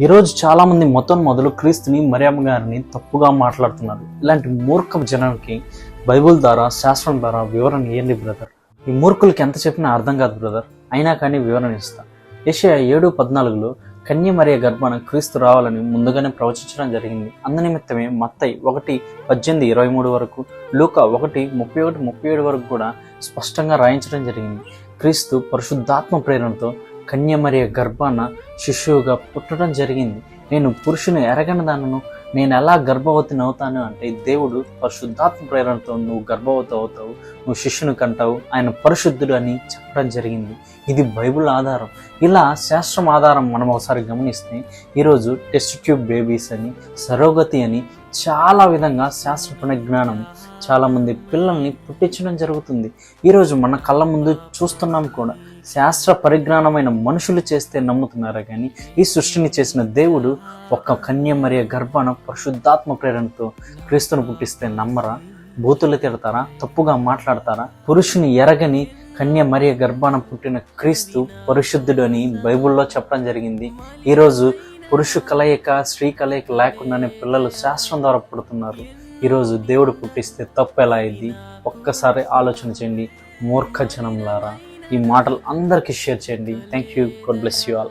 ఈరోజు చాలా మంది మొత్తం మొదలు క్రీస్తుని మరియమ్మ గారిని తప్పుగా మాట్లాడుతున్నారు. ఇలాంటి మూర్ఖ జనానికి బైబుల్ ద్వారా శాస్త్రం ద్వారా వివరణ ఇవ్వండి బ్రదర్. ఈ మూర్ఖులకి ఎంత చెప్పినా అర్థం కాదు బ్రదర్. అయినా కానీ వివరణ ఇస్తా. ఏషియా ఏడు పద్నాలుగులో కన్య మరియ గర్భాన క్రీస్తు రావాలని ముందుగానే ప్రవచించడం జరిగింది. అందునిమిత్తమే మత్తై ఒకటి పద్దెనిమిది ఇరవై మూడు వరకు లూక ఒకటి ముప్పై ఒకటి ముప్పై ఏడు వరకు కూడా స్పష్టంగా రాయించడం జరిగింది. క్రీస్తు పరిశుద్ధాత్మ ప్రేరణతో కన్యమరియ గర్భాన శిశువుగా పుట్టడం జరిగింది. నేను పురుషుని ఎరగనదానను నేను ఎలా గర్భవతిని అవుతాను అంటే దేవుడు పరిశుద్ధాత్మ ప్రేరణతో నువ్వు గర్భవతి అవుతావు నువ్వు శిష్యుని కంటావు ఆయన పరిశుద్ధుడు అని చెప్పడం జరిగింది. ఇది బైబిల్ ఆధారం. ఇలా శాస్త్రం ఆధారం మనం ఒకసారి గమనిస్తే ఈరోజు టెస్ట్ ట్యూబ్ బేబీస్ అని సరోగతి అని చాలా విధంగా శాస్త్ర పరిజ్ఞానం చాలామంది పిల్లల్ని పుట్టించడం జరుగుతుంది. ఈరోజు మన కళ్ళ ముందు చూస్తున్నాం కూడా శాస్త్ర పరిజ్ఞానమైన మనుషులు చేస్తే నమ్ముతున్నారా కానీ ఈ సృష్టిని చేసిన దేవుడు ఒక కన్య మరియ గర్భాన పరిశుద్ధాత్మ ప్రేరణతో క్రీస్తును పుట్టిస్తే నమ్మరా? బూతులు తిడతారా? తప్పుగా మాట్లాడతారా? పురుషుని ఎరగని కన్య మరియ గర్భాన పుట్టిన క్రీస్తు పరిశుద్ధుడు అని బైబిల్లో చెప్పడం జరిగింది. ఈరోజు పురుషు కలయిక స్త్రీ కలయిక లేకుండానే పిల్లలు శాస్త్రం ద్వారా పుడుతున్నారు. ఈరోజు దేవుడు పుట్టిస్తే తప్పు ఎలా అయింది? ఒక్కసారి ఆలోచన చేయండి. మూర్ఖ జనంలారా ఈ మాటలు అందరికీ షేర్ చేయండి. Thank you. God bless you all.